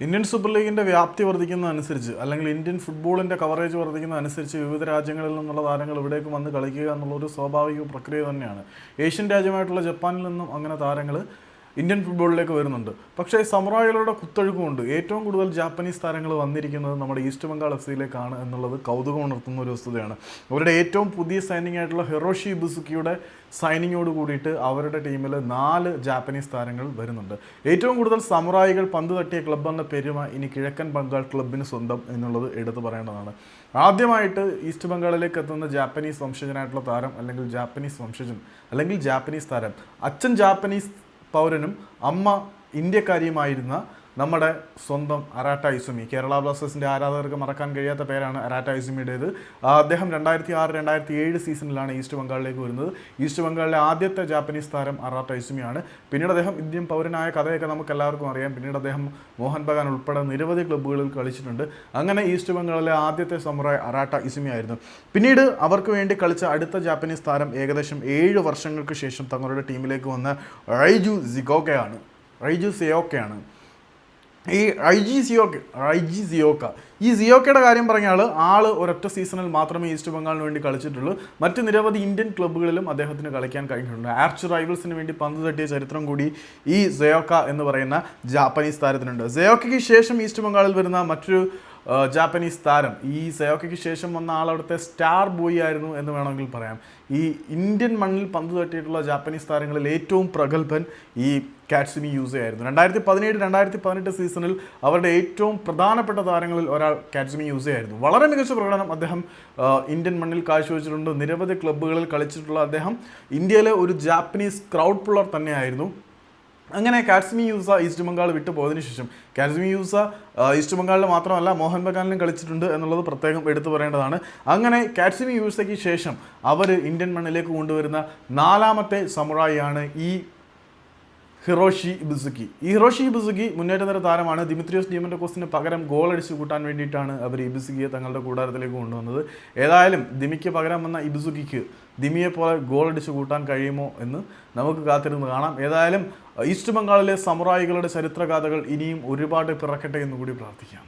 Indian super ലീഗിന്റെ വ്യാപ്തി വർദ്ധിക്കുന്നതനുസരിച്ച് അല്ലെങ്കിൽ ഇന്ത്യൻ ഫുട്ബോളിന്റെ കവറേജ് വർദ്ധിക്കുന്നതനുസരിച്ച് വിവിധ രാജ്യങ്ങളിൽ നിന്നുള്ള താരങ്ങൾ ഇവിടേക്ക് വന്ന് കളിക്കുക എന്നുള്ളൊരു സ്വാഭാവിക പ്രക്രിയ തന്നെയാണ്. ഏഷ്യൻ രാജ്യമായിട്ടുള്ള ജപ്പാനിൽ നിന്നും അങ്ങനെ താരങ്ങൾ ഇന്ത്യൻ ഫുട്ബോളിലേക്ക് വരുന്നുണ്ട്. പക്ഷേ സമറായികളുടെ കുത്തൊഴുക്കുമുണ്ട്. ഏറ്റവും കൂടുതൽ ജാപ്പനീസ് താരങ്ങൾ വന്നിരിക്കുന്നത് നമ്മുടെ ഈസ്റ്റ് ബംഗാൾ എഫ് സിയിലേക്കാണ് എന്നുള്ളത് കൗതുകം ഉണർത്തുന്ന ഒരു വസ്തുതയാണ്. അവരുടെ ഏറ്റവും പുതിയ സൈനിങ് ആയിട്ടുള്ള ഹെറോഷി ബുസുക്കിയുടെ സൈനിങ്ങോട് കൂടിയിട്ട് അവരുടെ ടീമിൽ നാല് ജാപ്പനീസ് താരങ്ങൾ വരുന്നുണ്ട്. ഏറ്റവും കൂടുതൽ സമുറായികൾ പന്ത് തട്ടിയ ക്ലബ്ബ് എന്ന പെരുമ ഇനി കിഴക്കൻ ബംഗാൾ ക്ലബിന് സ്വന്തം എന്നുള്ളത് എടുത്തു പറയേണ്ടതാണ്. ആദ്യമായിട്ട് ഈസ്റ്റ് ബംഗാളിലേക്ക് എത്തുന്ന ജാപ്പനീസ് വംശജനായിട്ടുള്ള താരം അല്ലെങ്കിൽ ജാപ്പനീസ് വംശജൻ അല്ലെങ്കിൽ ജാപ്പനീസ് താരം. അച്ഛൻ ജാപ്പനീസ് പൗരനും അമ്മ ഇന്ത്യക്കാരിയുമായിരുന്ന നമ്മുടെ സ്വന്തം അരാട്ട ഇസുമി കേരള ബ്ലാസ്റ്റേഴ്സിന്റെ ആരാധകർക്ക് മറക്കാൻ കഴിയാത്ത പേരാണ് അരാട്ട ഇസുമിയുടേത് അദ്ദേഹം രണ്ടായിരത്തി ആറ് രണ്ടായിരത്തി ഏഴ് സീസണിലാണ് ഈസ്റ്റ് ബംഗാളിലേക്ക് വരുന്നത്. ഈസ്റ്റ് ബംഗാളിലെ ആദ്യത്തെ ജാപ്പനീസ് താരം അറാട്ട ഇസുമിയാണ് പിന്നീട് അദ്ദേഹം ഇന്ത്യൻ പൗരനായ കഥയൊക്കെ നമുക്ക് എല്ലാവർക്കും അറിയാം. പിന്നീട് അദ്ദേഹം മോഹൻ ബഗാൻ ഉൾപ്പെടെ നിരവധി ക്ലബ്ബുകളിൽ കളിച്ചിട്ടുണ്ട്. അങ്ങനെ ഈസ്റ്റ് ബംഗാളിലെ ആദ്യത്തെ സമുറായ് അറാട്ട ഇസുമി ആയിരുന്നു പിന്നീട് അവർക്ക് വേണ്ടി കളിച്ച അടുത്ത ജാപ്പനീസ് താരം ഏകദേശം ഏഴ് വർഷങ്ങൾക്ക് ശേഷം തങ്ങളുടെ ടീമിലേക്ക് വന്ന റൈജു സിഗോക്കയാണ്. റൈജു സിയോക്കയാണ് ഈ ഐ ജി സിയോക്ക് ഐ ജി സിയോക്ക. ഈ സിയോക്കയുടെ കാര്യം പറഞ്ഞാൽ ആൾ ഒരൊറ്റ സീസണിൽ മാത്രമേ ഈസ്റ്റ് ബംഗാളിന് വേണ്ടി കളിച്ചിട്ടുള്ളൂ. മറ്റ് നിരവധി ഇന്ത്യൻ ക്ലബ്ബുകളിലും അദ്ദേഹത്തിന് കളിക്കാൻ കഴിഞ്ഞിട്ടുണ്ട്. ആർച്ച് റൈവൽസിന് വേണ്ടി പന്ത് തട്ടിയ ചരിത്രം കൂടി ഈ സെയോക്ക എന്ന് പറയുന്ന ജാപ്പനീസ് താരത്തിനുണ്ട്. സെയോക്കയ്ക്ക് ശേഷം ഈസ്റ്റ് ബംഗാളിൽ വരുന്ന മറ്റൊരു ജാപ്പനീസ് താരം. ഈ സയോക്കയ്ക്ക് ശേഷം വന്ന ആൾ അവിടുത്തെ സ്റ്റാർ ബോയ് ആയിരുന്നു എന്ന് വേണമെങ്കിൽ പറയാം. ഈ ഇന്ത്യൻ മണ്ണിൽ പന്ത് തട്ടിയിട്ടുള്ള ജാപ്പനീസ് താരങ്ങളിൽ ഏറ്റവും പ്രഗത്ഭൻ ഈ കാറ്റ്സിമി യൂസ് ആയിരുന്നു. രണ്ടായിരത്തി പതിനേഴ് രണ്ടായിരത്തി പതിനെട്ട് സീസണിൽ അവരുടെ ഏറ്റവും പ്രധാനപ്പെട്ട താരങ്ങളിൽ ഒരാൾ കാറ്റ്സിമി യൂസ് ആയിരുന്നു. വളരെ മികച്ച പ്രകടനം അദ്ദേഹം ഇന്ത്യൻ മണ്ണിൽ കാഴ്ചവെച്ചിട്ടുണ്ട്. നിരവധി ക്ലബ്ബുകളിൽ കളിച്ചിട്ടുള്ള അദ്ദേഹം ഇന്ത്യയിലെ ഒരു ജാപ്പനീസ് ക്രൗഡ് പുള്ളർ തന്നെയായിരുന്നു. അങ്ങനെ കാറ്റ്സ്മി യൂസ ഈസ്റ്റ് ബംഗാൾ വിട്ടു പോയതിനു ശേഷം കാറ്റ്സ്മി യൂസ ഈസ്റ്റ് ബംഗാളിൽ മാത്രമല്ല മോഹൻ ബഗാനിലും കളിച്ചിട്ടുണ്ട് എന്നുള്ളത് പ്രത്യേകം എടുത്തു പറയേണ്ടതാണ്. അങ്ങനെ കാറ്റ്സ്മി യൂസയ്ക്ക് ശേഷം അവർ ഇന്ത്യൻ മണ്ണിലേക്ക് കൊണ്ടുവരുന്ന നാലാമത്തെ സമുറായിയാണ് ഈ ഹിറോഷി ഇബുസുക്കി. ഈ ഹിറോഷി ഇബുസുക്കി മുന്നേറ്റ നിര താരമാണ് ദിമിത്രിയോസ് ഡിയമൻഡോക്കോസിന് പകരം ഗോൾ അടിച്ചു കൂട്ടാൻ വേണ്ടിയിട്ടാണ് അവർ ഇബുസുക്കിയെ തങ്ങളുടെ കൂടാരത്തിലേക്ക് കൊണ്ടുവന്നത്. ഏതായാലും ദിമിക്ക് പകരം വന്ന ഇബുസുക്കിക്ക് ദിമിയെ പോലെ ഗോൾ അടിച്ചു കൂട്ടാൻ കഴിയുമോ എന്ന് നമുക്ക് കാത്തിരുന്ന് കാണാം. ഏതായാലും ഈസ്റ്റ് ബംഗാളിലെ സമുറായികളുടെ ചരിത്രഗാഥകൾ ഇനിയും ഒരുപാട് പിറക്കട്ടെ എന്ന് കൂടി പ്രാർത്ഥിക്കാം.